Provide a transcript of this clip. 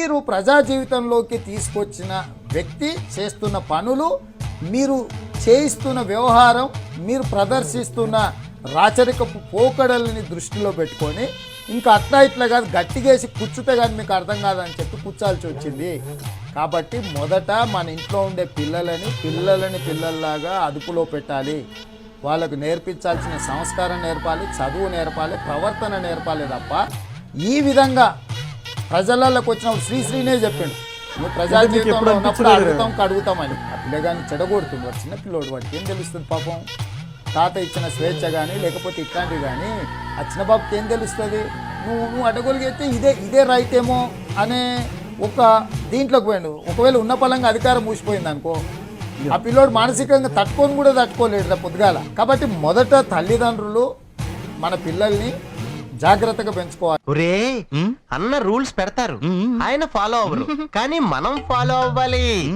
మీరు ప్రజా జీవితంలోకి తీసుకొచ్చిన వ్యక్తి చేస్తున్న పనులు మీరు చేయిస్తున్న వ్యవహారం మీరు ప్రదర్శిస్తున్న రాచరికపు పోకడల్ని దృష్టిలో పెట్టుకొని ఇంకా అట్లా ఇట్లా కాదు గట్టిగేసి కూర్చుతే కానీ మీకు అర్థం కాదని చెప్పి కూర్చాల్సి వచ్చింది. కాబట్టి మొదట మన ఇంట్లో ఉండే పిల్లలని పిల్లలని పిల్లల్లాగా అదుపులో పెట్టాలి. వాళ్ళకు నేర్పించాల్సిన సంస్కారం నేర్పాలి చదువు నేర్పాలి ప్రవర్తన నేర్పాలి తప్ప ఈ విధంగా ప్రజలలోకి వచ్చినప్పుడు శ్రీశ్రీనే చెప్పిండు. నువ్వు ప్రజా జీవితంలో ఉన్నప్పుడు అడుగుతాం కడుగుతామని. పిల్లగాని చెడగొడుతుంది వాడు చిన్న పిల్లోడు వాడికి ఏం తెలుస్తుంది పాపం? తాత ఇచ్చిన స్వేచ్ఛ కానీ లేకపోతే ఇట్లాంటివి కానీ ఆ చిన్న బాబుకి ఏం తెలుస్తుంది? నువ్వు నువ్వు అడగలిగితే ఇదే ఇదే రైట్ ఏమో అనే ఒక దీంట్లోకి పోయాడు. ఒకవేళ ఉన్న పలంగా అధికారం మూసిపోయింది అనుకో ఆ పిల్లోడు మానసికంగా తట్టుకొని కూడా తట్టుకోలేడు పొద్దుగాల. కాబట్టి మొదట తల్లిదండ్రులు మన పిల్లల్ని జాగ్రత్తగా పెంచుకోవాలి. ఒరే అన్న రూల్స్ పెడతారు. ఆయన ఫాలో అవ్వరు. కానీ మనం ఫాలో అవ్వాలి.